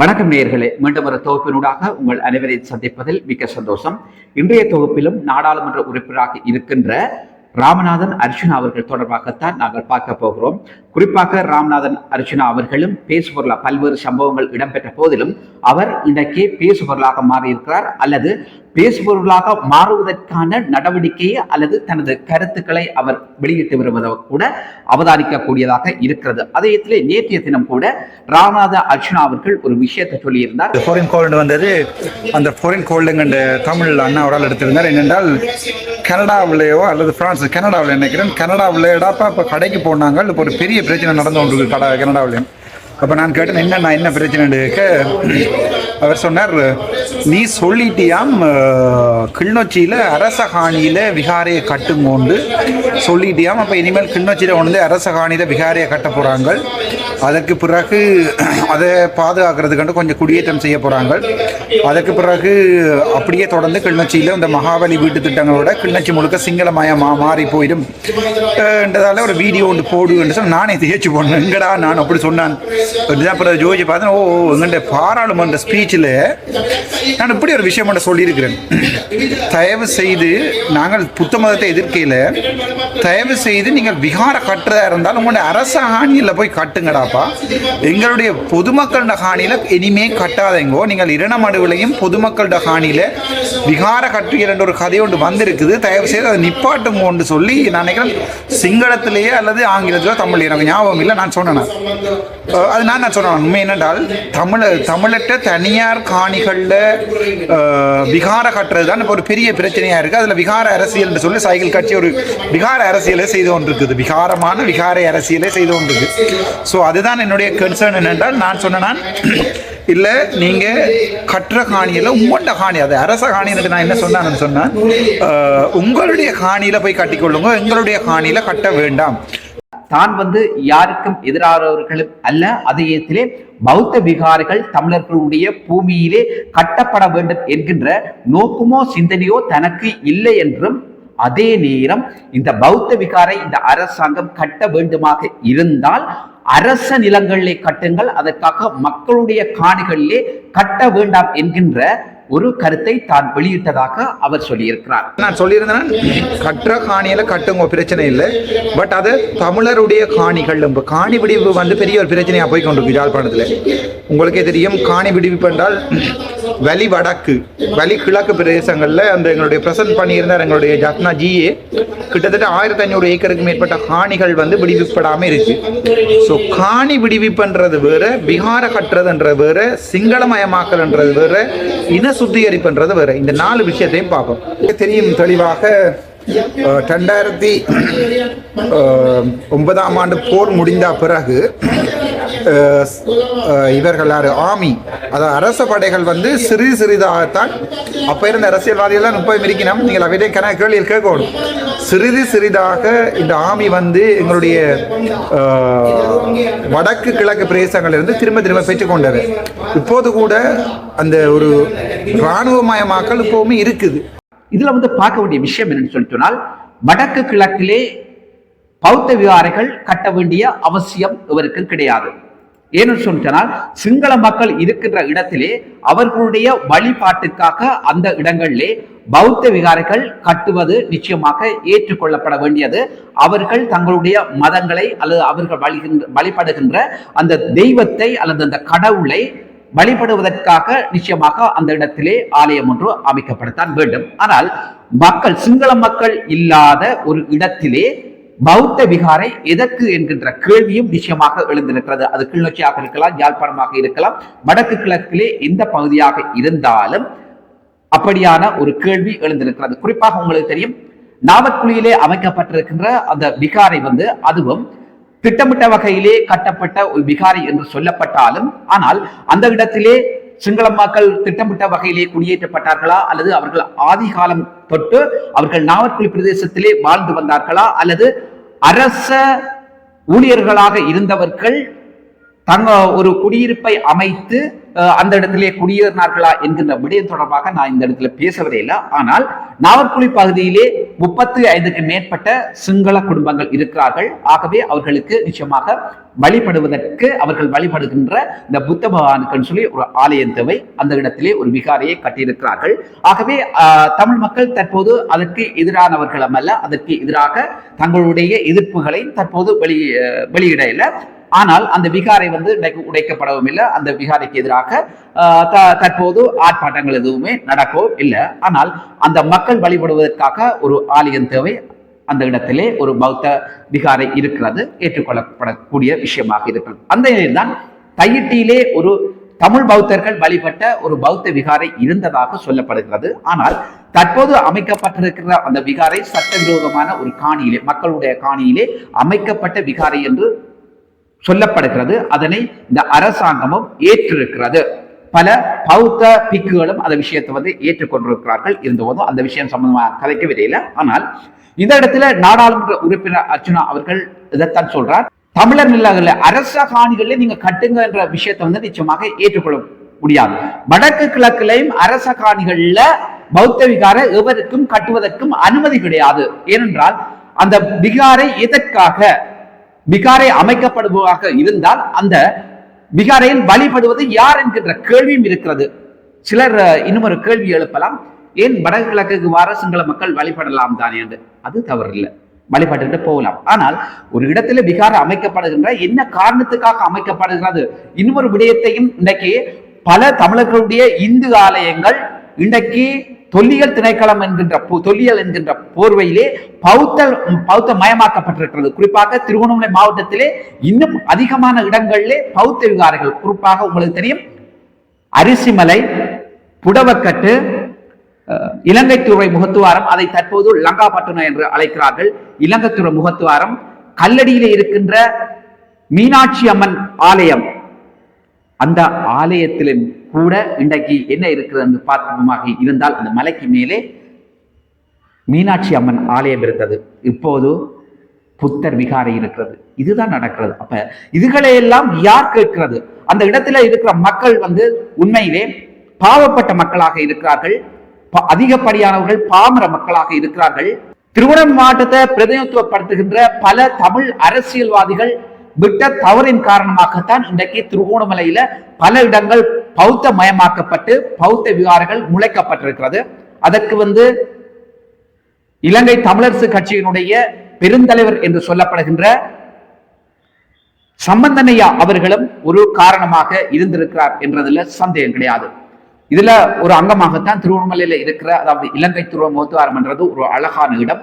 வணக்கம் நேயர்களே. மீண்டும் ஒரு தொகுப்பினூடாக உங்கள் அனைவரையும் சந்திப்பதில் மிக்க சந்தோஷம். இன்றைய தொகுப்பிலும் நாடாளுமன்ற உறுப்பினராக இருக்கின்ற ராமநாதன் அர்ஜுனா அவர்கள் தொடர்பாகத்தான் நாங்கள் பார்க்க போகிறோம். குறிப்பாக ராமநாதன் அர்ஜுனா அவர்களும் பேசுபொருளாக பல்வேறு சம்பவங்கள் இடம்பெற்ற போதிலும் அவர் இன்றைக்கு பேசுபொருளாக மாறியிருக்கிறார். அல்லது பேசுபவர்களாக மாறுவதற்கான நடவடிக்கையை அல்லது தனது கருத்துக்களை அவர் வெளியிட்டு வருவதை கூட அவதானிக்கக்கூடியதாக இருக்கிறது. அதே நேற்றைய தினம் கூட ராமநாத அர்ச்சனா அவர்கள் ஒரு விஷயத்தை சொல்லியிருந்தார். ஃபோரின் கோல்டு வந்தது. அந்த ஃபோரின் கோல்டுங்க தமிழ் அண்ணாவோட எடுத்திருந்தார். என்னென்றால் கனடாவிலேயோ அல்லது பிரான்ஸ் கனடாவில் நினைக்கிறேன் கனடாவில் எடாப்பா இப்போ கடைக்கு போனாங்க. இப்போ ஒரு பெரிய பிரச்சனை நடந்து கொண்டிருக்கு கடை கனடாவிலேயும். அப்போ நான் கேட்டேன் என்ன என்ன பிரச்சனை கேட்க அவர் சொன்னார் நீ சொல்லிட்டியாம் அஹ், கிளிநொச்சியில் அரசகாணியில் விகாரையை கட்டுங்கோண்டு சொல்லிட்டியாம். அப்போ இனிமேல் கிளிநொச்சியில் வந்து அரசகாணியில் விகாரையை கட்ட போகிறாங்க அதற்கு பிறகு அதை பாதுகாக்கிறதுக்கு கொஞ்சம் குடியேற்றம் செய்ய போகிறாங்க அதற்கு பிறகு அப்படியே தொடர்ந்து கிளிநொச்சியில் இந்த மகாபலி வீட்டு திட்டங்களோட கிளிநொச்சி முழுக்க சிங்களமயம் மாறி போயிடும். என்றதால ஒரு வீடியோ ஒன்று போடு என்று சொல்லி நானே தேய்ச்சி போனேன். எங்கடா நான்? அப்படி சொன்னான். அப்புறம் ஜோஜி பார்த்தேன் ஓ எங்கள்கிட்ட பாராளுமன்ற ஸ்பீச் ஸ்பீச்சில் நான் இப்படி ஒரு விஷயம் மட்டும் சொல்லியிருக்கிறேன். தயவு செய்து நாங்கள் புத்த மதத்தை எதிர்க்கையில் தயவு செய்து நீங்கள் விகார கட்டுறதா இருந்தால் உங்களுடைய அரச ஹானியில் போய் கட்டுங்கடாப்பா. எங்களுடைய பொதுமக்களோட ஹானியில் இனிமே கட்டாதீங்கோ. நீங்கள் இரணமடுவிலையும் பொதுமக்களோட ஹானியில் விகார கட்டுகிற ஒரு கதை ஒன்று வந்திருக்குது. தயவு செய்து அதை நிப்பாட்டுங்கோன்னு சொல்லி நான் நினைக்கிறேன் சிங்களத்திலேயே அல்லது ஆங்கிலத்திலோ தமிழ் எனக்கு ஞாபகம் இல்லை. நான் சொன்னேன். அது நான் நான் சொன்னேன். உண்மை என்னென்றால் தமிழ் தமிழற்ற தனியார் காணிகளில் விகார கட்டுறது தான் இப்போ ஒரு பெரிய பிரச்சனையாக இருக்குது அதில் விகார அரசியல்னு சொல்லி சைக்கிள் கட்சி ஒரு விகார அரசியலே செய்து கொண்டிருக்குது. விகாரமான விகார அரசியலே செய்து கொண்டிருக்கு. ஸோ அதுதான் என்னுடைய கன்சர்ன் என்னென்றால் நான் சொன்னேன் இல்லை நீங்கள் கட்டுற காணியில் உங்கள்கிட்ட காணி அது அரச காணின்னு நான் என்ன சொன்னேன்னு சொன்னேன் உங்களுடைய காணியில் போய் கட்டிக்கொள்ளுங்க எங்களுடைய காணியில் கட்ட வேண்டாம். தான் வந்து யாருக்கும் எதிரானவர்களும் அல்ல. அதேத்திலே பௌத்த விகாரிகள் தமிழர்களுடைய பூமியிலே கட்டப்பட வேண்டும் என்கின்ற நோக்கமோ சிந்தனையோ தனக்கு இல்லை என்றும் அதே நேரம் இந்த பௌத்த விகாரை இந்த அரசாங்கம் கட்ட வேண்டுமாக இருந்தால் அரச நிலங்களிலே கட்டுங்கள் அதற்காக மக்களுடைய காணிகளிலே கட்ட வேண்டாம் என்கின்ற ஒரு கருத்தை தான் வெளியிட்டதாக அவர் சொல்லியிருக்கிறார். நான் சொல்லியிருந்தேன் கட்டுற காணியில கட்டுங்க பிரச்சனை இல்லை. பட் அது தமிழருடைய காணிகள் இப்போ காணி விடிவு வந்து பெரிய ஒரு பிரச்சனையாக போய் கொண்டு யாழ்ப்பாணத்தில். உங்களுக்கே தெரியும் காணி விடுவிப்பு என்றால் வலி வடக்கு வலி கிழக்கு பிரதேசங்களில் அந்த எங்களுடைய பிரசன்ட் பண்ணியிருந்தார் எங்களுடைய ஜத்னா ஜிஏ. கிட்டத்தட்ட ஆயிரத்தி ஐநூறு ஏக்கருக்கு மேற்பட்ட காணிகள் வந்து விடுவிப்படாமல் இருக்கு. ஸோ காணி விடுவிப்புன்றது வேற விகார கட்டுறதுன்றது வேற சிங்களமயமாக்கல்ன்றது வேற இன சுத்திகரிப்புன்றது வேறு. இந்த நாலு விஷயத்தையும் பார்ப்போம். தெரியும் தெளிவாக ரெண்டாயிரத்தி ஒன்பதாம் ஆண்டு போர் முடிந்த பிறகு இவர்கள் யார்? ஆமி. அதாவது அரச படைகள் வந்து சிறிது சிறிதாகத்தான் அப்போ இருந்த அரசியல்வாதிகள் முப்பது மிரிக்கணும் நீங்கள் அவையிலே கணக்கு கேள்வியில் கேட்கணும். சிறிது சிறிதாக இந்த ஆமி வந்து எங்களுடைய வடக்கு கிழக்கு பிரதேசங்களிலிருந்து திரும்ப திரும்ப பெற்றுக்கொண்டது இப்போது கூட அந்த ஒரு இராணுவமயமாக்கல் இப்போவுமே இருக்குது. இதில் வந்து பார்க்க வேண்டிய விஷயம் என்னன்னு சொல்லி சொன்னால் வடக்கு கிழக்கிலே பௌத்த விகாரைகள் கட்ட வேண்டிய அவசியம் இவருக்கு கிடையாது. ஏன்னு சொன்னால் சிங்கள மக்கள் இருக்கின்ற இடத்திலே அவர்களுடைய வழிபாட்டுக்காக அந்த இடங்களிலே பௌத்த விகாரைகள் கட்டுவது நிச்சயமாக ஏற்றுக்கொள்ளப்பட வேண்டியது. அவர்கள் தங்களுடைய மதங்களை அல்லது அவர்கள் வழிகின்ற வழிபடுகின்ற அந்த தெய்வத்தை அல்லது அந்த கடவுளை வழிபடுவதற்காக நிச்சயமாக அந்த இடத்திலே ஆலயம் ஒன்று அமைக்கப்படத்தான் வேண்டும். ஆனால் மக்கள் சிங்கள மக்கள் இல்லாத ஒரு இடத்திலே பௌத்த விகாரை எதற்கு என்கின்ற கேள்வியும் நிச்சயமாக எழுந்திருக்கிறது. அது கிளிநொச்சியாக இருக்கலாம் யாழ்ப்பாணமாக இருக்கலாம் வடக்கு கிழக்கிலே எந்த பகுதியாக இருந்தாலும் அப்படியான ஒரு கேள்வி எழுந்திருக்கிறது. குறிப்பாக உங்களுக்கு தெரியும் நாவற்குழியிலே அமைக்கப்பட்டிருக்கின்ற அந்த விகாரை வந்து அதுவும் திட்டமிட்ட வகையிலே கட்டப்பட்ட ஒரு விகாரை என்று சொல்லப்பட்டாலும் ஆனால் அந்த இடத்திலே சிங்கள மக்கள் திட்டமிட்ட வகையிலே குடியேற்றப்பட்டார்களா அல்லது அவர்கள் ஆதி காலம் தொட்டு அவர்கள் நாவற்குழி பிரதேசத்திலே வாழ்ந்து வந்தார்களா அல்லது அரச ஊழியர்களாக இருந்தவர்கள் தங்க ஒரு குடியிருப்பை அமைத்து அந்த இடத்திலே குடியேறினார்களா என்கின்ற விடயம் தொடர்பாக நான் இந்த இடத்துல பேசவில்லை இல்லை. ஆனால் நாவற்குழி பகுதியிலே முப்பத்தி ஐந்துக்கு மேற்பட்ட சிங்கள குடும்பங்கள் இருக்கிறார்கள். ஆகவே அவர்களுக்கு நிச்சயமாக வழிபடுவதற்கு அவர்கள் வழிபடுகின்ற இந்த புத்த பகவானுக்குன்னு சொல்லி ஒரு ஆலயம் தேவை. அந்த இடத்திலே ஒரு விகாரையை கட்டியிருக்கிறார்கள். ஆகவே தமிழ் மக்கள் தற்போது அதற்கு எதிரானவர்களமல்ல அதற்கு எதிராக தங்களுடைய எதிர்ப்புகளை தற்போது வெளி வெளியிட இல்லை. ஆனால் அந்த விகாரை வந்து இன்றைக்கு உடைக்கப்படவும் இல்லை. அந்த விகாரைக்கு எதிராக த- தற்போது ஆர்ப்பாட்டங்கள் எதுவுமே நடக்கவும் இல்லை. ஆனால் அந்த மக்கள் வழிபடுவதற்காக ஒரு ஆலயம் தேவை. அந்த இடத்திலே ஒரு பௌத்த விகாரை இருக்கிறது. ஏற்றுக்கொள்ளப்படக்கூடிய விஷயமாக இருக்கிறது. அந்த நிலையில்தான் தையிட்டியிலே ஒரு தமிழ் பௌத்தர்கள் வழிபட்ட ஒரு பௌத்த விகாரை இருந்ததாக சொல்லப்படுகிறது. ஆனால் தற்போது அமைக்கப்பட்டிருக்கிற அந்த விகாரை சட்டவிரோதமான ஒரு காணியிலே மக்களுடைய காணியிலே அமைக்கப்பட்ட விகாரை என்று சொல்லப்படுகிறது. அதனை இந்த அரசாங்கமும் ஏற்றிருக்கிறது. பல பௌத்த பிக்குகளும் அந்த விஷயத்தை வந்து ஏற்றுக்கொண்டிருக்கிறார்கள். இருந்தபோதும் அந்த விஷயம் சம்பந்தமாக கதைக்க இல்லை. ஆனால் இந்த இடத்துல நாடாளுமன்ற உறுப்பினர் அர்ச்சுனா அவர்கள் இதைத்தான் சொல்றார். தமிழர் நிலங்கள அரச காணிகளில் நீங்க கட்டுங்க என்ற விஷயத்தை வந்து நிச்சயமாக ஏற்றுக்கொள்ள முடியாது. வடக்கு கிழக்கிலையும் அரச காணிகள்ல பௌத்த விகாரை எவருக்கும் கட்டுவதற்கும் அனுமதி கிடையாது. ஏனென்றால் அந்த விகாரை எதற்காக விகாரை அமைக்கப்படுவதாக இருந்தால் அந்த பிகாரையில் வழிபடுவது யார் என்கின்ற கேள்வியும் இருக்கிறது. சிலர் இன்னும் ஒரு கேள்வி எழுப்பலாம். ஏன் வடகிழக்கு வார சிங்கள மக்கள் வழிபடலாம் தானே என்று? அது தவறில்லை. வழிபட்டு போகலாம். ஆனால் ஒரு இடத்துல விகாரம் அமைக்கப்படுகின்ற என்ன காரணத்துக்காக அமைக்கப்படுகிறது? இன்னொரு விடயத்தையும் இன்றைக்கு பல தமிழர்களுடைய இந்து ஆலயங்கள் இன்றைக்கு தொல்லியல் திணைக்களம் என்கின்ற தொல்லியல் என்கின்ற போர்வையிலே பௌத்த பௌத்த மயமாக்கப்பட்டிருக்கிறது. குறிப்பாக திருவண்ணாமலை மாவட்டத்திலே இன்னும் அதிகமான இடங்களிலே பௌத்த விகாரைகள். குறிப்பாக உங்களுக்கு தெரியும் அரிசிமலை புடவக்கட்டு இலங்கை துறை முகத்துவாரம் அதை தற்போது லங்காபட்டணம் என்று அழைக்கிறார்கள். இலங்கைத்துறை முகத்துவாரம் கல்லடியிலே இருக்கின்ற மீனாட்சி அம்மன் ஆலயம். அந்த ஆலயத்திலும் கூட இன்றைக்கு என்ன இருக்கிறது என்று பார்ப்போமாக இருந்தால் அந்த மலைக்கு மேலே மீனாட்சி அம்மன் ஆலயம் இருந்தது. இப்போது புத்தர் விகாரை இருக்கிறது. இதுதான் நடக்கிறது. அப்ப இதுகளையெல்லாம் யார் கேட்கிறது? அந்த இடத்துல இருக்கிற மக்கள் வந்து உண்மையிலே பாவப்பட்ட மக்களாக இருக்கிறார்கள். ப- அதிகப்படியானவர்கள் பாமர மக்களாக இருக்கிறார்கள். திருவண்ணாமலை மாவட்டத்தை பிரதிநிதித்துவப்படுத்துகின்ற பல தமிழ் அரசியல்வாதிகள் விட்ட தவறின் காரணமாகத்தான் இன்றைக்கு திருகோணமலையில பல இடங்கள் பௌத்த மயமாக்கப்பட்டு பௌத்த விகாரங்கள் முளைக்கப்பட்டிருக்கிறது. அதற்கு வந்து இலங்கை தமிழரசு கட்சியினுடைய பெருந்தலைவர் என்று சொல்லப்படுகின்ற சம்பந்தனையா அவர்களும் ஒரு காரணமாக இருந்திருக்கிறார் என்றதுல சந்தேகம் கிடையாது. இதுல ஒரு அங்கமாகத்தான் திருவண்ணாமலையில இருக்கிற அதாவது இலங்கை துருவ முகத்துவாரம் என்றது ஒரு அழகான இடம்.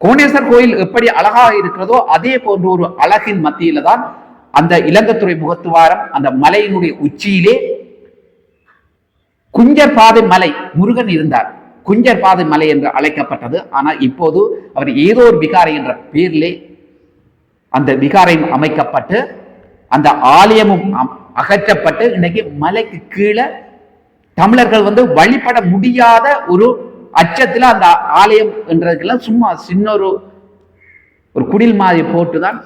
கோணேஸ்வர் கோயில் எப்படி அழகாக இருக்கிறதோ அதே போன்ற ஒரு அழகின் மத்தியில தான் அந்த இலங்கைத்துறை முகத்துவாரம் அந்த மலையினுடைய உச்சியிலே குஞ்சர் பாதை மலை முருகன் இருந்தார். குஞ்சர் பாதை மலை என்று அழைக்கப்பட்டது. ஆனால் இப்போது அவர் ஏதோ ஒரு விகாரை என்ற பேரிலே அந்த விகாரையும் அமைக்கப்பட்டு அந்த ஆலயமும் அம்- அகற்றப்பட்டு இன்னைக்கு மலைக்கு கீழே தமிழர்கள் வந்து வழிபட முடியாத ஒரு அச்சத்துல அந்த ஆலயம் என்றதுக்கெல்லாம் சும்மா சின்ன ஒரு ஒரு குடில் மாதிரி போட்டுதான்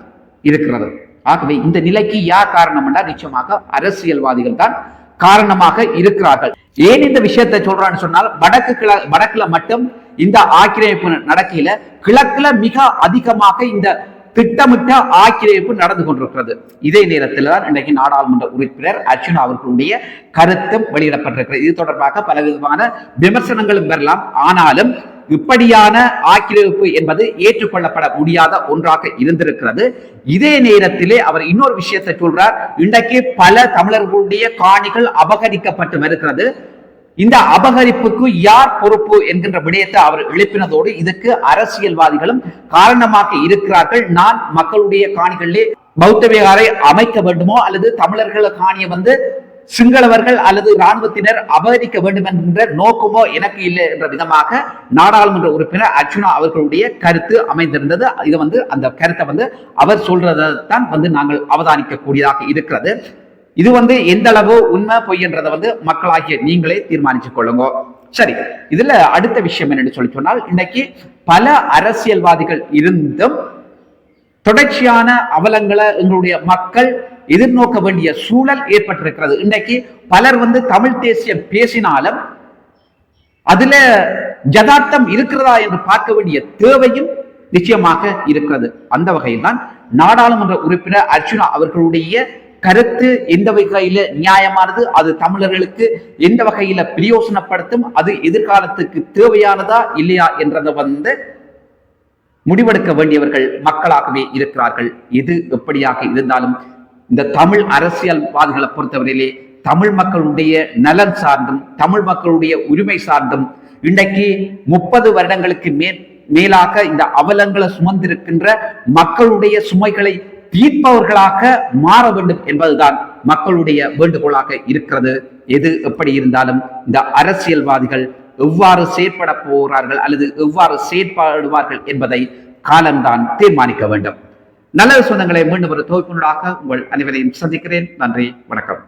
இருக்கிறது. ஆகவே இந்த நிலைக்கு யார் காரணம் என்றால் நிச்சயமாக அரசியல்வாதிகள் தான் காரணமாக இருக்கிறார்கள். ஏன் இந்த விஷயத்தை சொல்றான்னு சொன்னால் வடக்கு கிழ வடக்குல மட்டும் இந்த ஆக்கிரமிப்பு நடக்கையில கிழக்குல மிக அதிகமாக இந்த திட்டமிட்ட ஆக்கிரமிப்பு நடந்து கொண்டிருக்கிறது. இதே நேரத்தில் தான் இன்றைக்கு நாடாளுமன்ற உறுப்பினர் அர்ஜுன் அவர்களுடைய கருத்தும் வெளியிடப்பட்டிருக்கிறது. இது தொடர்பாக பலவிதமான விமர்சனங்களும் வரலாம். ஆனாலும் இப்படியான ஆக்கிரமிப்பு என்பது ஏற்றுக்கொள்ளப்பட முடியாத ஒன்றாக இருந்திருக்கிறது. இதே நேரத்திலே அவர் இன்னொரு விஷயத்தை சொல்றார். இன்றைக்கு பல தமிழர்களுடைய காணிகள் அபகரிக்கப்பட்டு வருகிறது. இந்த அபகரிப்புக்கு யார் பொறுப்பு என்கின்ற விடயத்தை அவர் எழுப்பினதோடு இதுக்கு அரசியல்வாதிகளும் காரணமாக இருக்கிறார்கள். நான் மக்களுடைய காணிகளிலே பௌத்த விகாரை அமைக்க வேண்டுமோ அல்லது தமிழர்கள் காணியை வந்து சிங்களவர்கள் அல்லது இராணுவத்தினர் அபகரிக்க வேண்டும் என்கின்ற நோக்கமோ எனக்கு இல்லை என்ற விதமாக நாடாளுமன்ற உறுப்பினர் அர்ச்சுனா அவர்களுடைய கருத்து அமைந்திருந்தது. இது வந்து அந்த கருத்தை வந்து அவர் சொல்றதை தான் வந்து நாங்கள் அவதானிக்க கூடியதாக இருக்கிறது. இது வந்து எந்த அளவு உண்மை பொய்ன்றதை வந்து மக்களாகிய நீங்களே தீர்மானிச்சு கொள்ளுங்க. சரி இதுல அடுத்த விஷயம் என்னன்னு சொல்லி சொன்னால் இன்னைக்கு பல அரசியல்வாதிகள் இருந்தும் தொடர்ச்சியான அவலங்களை எங்களுடைய மக்கள் எதிர்நோக்க வேண்டிய சூழல் ஏற்பட்டிருக்கிறது. இன்னைக்கு பலர் வந்து தமிழ் தேசியம் பேசினாலும் அதுல ஜதார்த்தம் இருக்கிறதா என்று பார்க்க வேண்டிய தேவையும் நிச்சயமாக இருக்கிறது. அந்த வகையில் தான் நாடாளுமன்ற உறுப்பினர் அர்ச்சுனா அவர்களுடைய கருத்து எந்த வகையில நியாயமானது? அது தமிழர்களுக்கு எந்த வகையில பிரயோசனப்படுத்தும்? அது எதிர்காலத்துக்கு தேவையானதா? இல்லையா? என்றதை வந்து முடிவெடுக்க வேண்டியவர்கள் மக்களாகவே இருக்கிறார்கள். எது எப்படியாக இருந்தாலும் இந்த தமிழ் அரசியல்வாதிகளை பொறுத்தவரையிலே தமிழ் மக்களுடைய நலன் சார்ந்தும் தமிழ் மக்களுடைய உரிமை சார்ந்தும் இன்றைக்கு முப்பது வருடங்களுக்கு மேல் மேலாக இந்த அவலங்களை சுமந்திருக்கின்ற மக்களுடைய சுமைகளை தீர்ப்பவர்களாக மாற வேண்டும் என்பதுதான் மக்களுடைய வேண்டுகோளாக இருக்கிறது. எது எப்படி இருந்தாலும் இந்த அரசியல்வாதிகள் எவ்வாறு செயற்பட போகிறார்கள் அல்லது எவ்வாறு செயற்படுவார்கள் என்பதை காலம்தான் தீர்மானிக்க வேண்டும். நல்ல சொந்தங்களை மீண்டும் ஒரு தொகுப்பினராக உங்கள் அனைவரையும் சந்திக்கிறேன். நன்றி வணக்கம்.